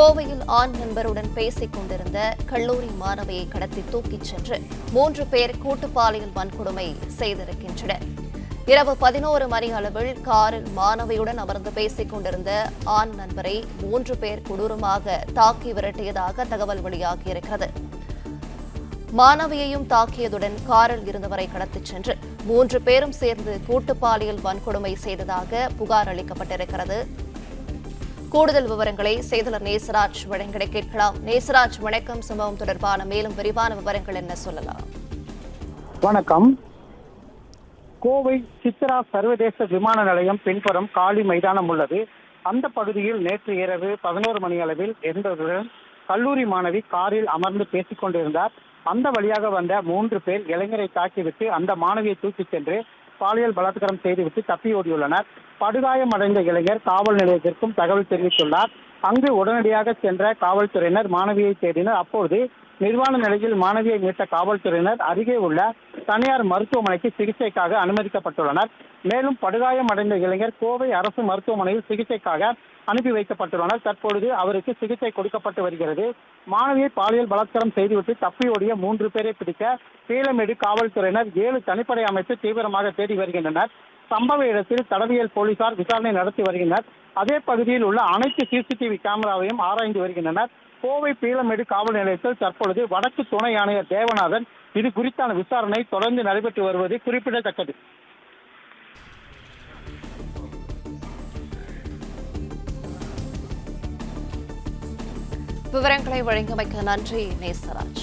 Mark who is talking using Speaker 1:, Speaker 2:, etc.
Speaker 1: கோவையில் ஆண் நண்பருடன் பேசிக் கொண்டிருந்த கல்லூரி மாணவியை கடத்தி தூக்கிச் சென்று மூன்று பேர் கூட்டுப்பாலியல் வன்கொடுமை செய்திருக்கின்றனர். இரவு பதினோரு மணி அளவில் காரில் மாணவியுடன் அமர்ந்து பேசிக் கொண்டிருந்த ஆண் நண்பரை மூன்று பேர் கொடூரமாக தாக்கி விரட்டியதாக தகவல் வெளியாகியிருக்கிறது. மாணவியையும் தாக்கியதுடன் காரில் இருந்தவரை கடத்திச் சென்று மூன்று பேரும் சேர்ந்து கூட்டு பாலியல் வன்கொடுமை செய்ததாக புகார் அளிக்கப்பட்டிருக்கிறது. கூடுதல் விவரங்களை செய்தலர் நேசராஜ் வழங்கிட கேட்கலாம். நேசராஜ் வணக்கம். சம்பவம் தொடர்பான மேலும் விரிவான விவரங்கள் என்ன சொல்லலாம்?
Speaker 2: வணக்கம். கோவை சித்ரா சர்வதேச விமான நிலையம் பின்புறம் காலி மைதானம் உள்ளது. அந்த பகுதியில் நேற்று இரவு பதினோரு மணி அளவில் இருந்ததுடன் கல்லூரி மாணவி காரில் அமர்ந்து பேசிக் கொண்டிருந்தார் அந்த வழியாக வந்த மூன்று பேர் இளைஞரை தாக்கிவிட்டு அந்த மாணவியை தூக்கிச் சென்று பாலியல் பலாத்காரம் செய்துவிட்டு தப்பி ஓடியுள்ளனர். படுகாயம் அடைந்த இளைஞர் காவல் நிலையத்திற்கும் தகவல் தெரிவித்துள்ளார். அங்கு உடனடியாக சென்ற காவல்துறையினர் மாணவியை தேடினர். அப்போது நிர்வாண நிலையில் மாணவியை மீட்ட காவல்துறையினர் அருகே உள்ள தனியார் மருத்துவமனைக்கு சிகிச்சைக்காக அனுமதிக்கப்பட்டுள்ளனர். மேலும் படுகாயம் அடைந்த இளைஞர் கோவை அரசு மருத்துவமனையில் சிகிச்சைக்காக அனுப்பி வைக்கப்பட்டுள்ளனர். தற்பொழுது அவருக்கு சிகிச்சை கொடுக்கப்பட்டு வருகிறது. மாணவியை பாலியல் பலாத்காரம் செய்துவிட்டு தப்பி ஓடிய மூன்று பேரை பிடிக்க பீலமேடு காவல்துறையினர் ஏழு தனிப்படை அமைத்து தீவிரமாக தேடி வருகின்றனர். சம்பவ இடத்தில் தடவியல் போலீசார் விசாரணை நடத்தி வருகின்றனர். அதே பகுதியில் உள்ள அனைத்து சிசிடிவி கேமராவையும் ஆராய்ந்து வருகின்றனர். கோவை பீளமேடு காவல் நிலையத்தில் தற்பொழுது வடக்கு துணை ஆணையர் தேவநாதன் இது குறித்தான விசாரணை தொடர்ந்து நடைபெற்று வருவது குறிப்பிடத்தக்கது.
Speaker 1: விவரங்களை வழங்கியமைக்க நன்றி நேசராஜ்.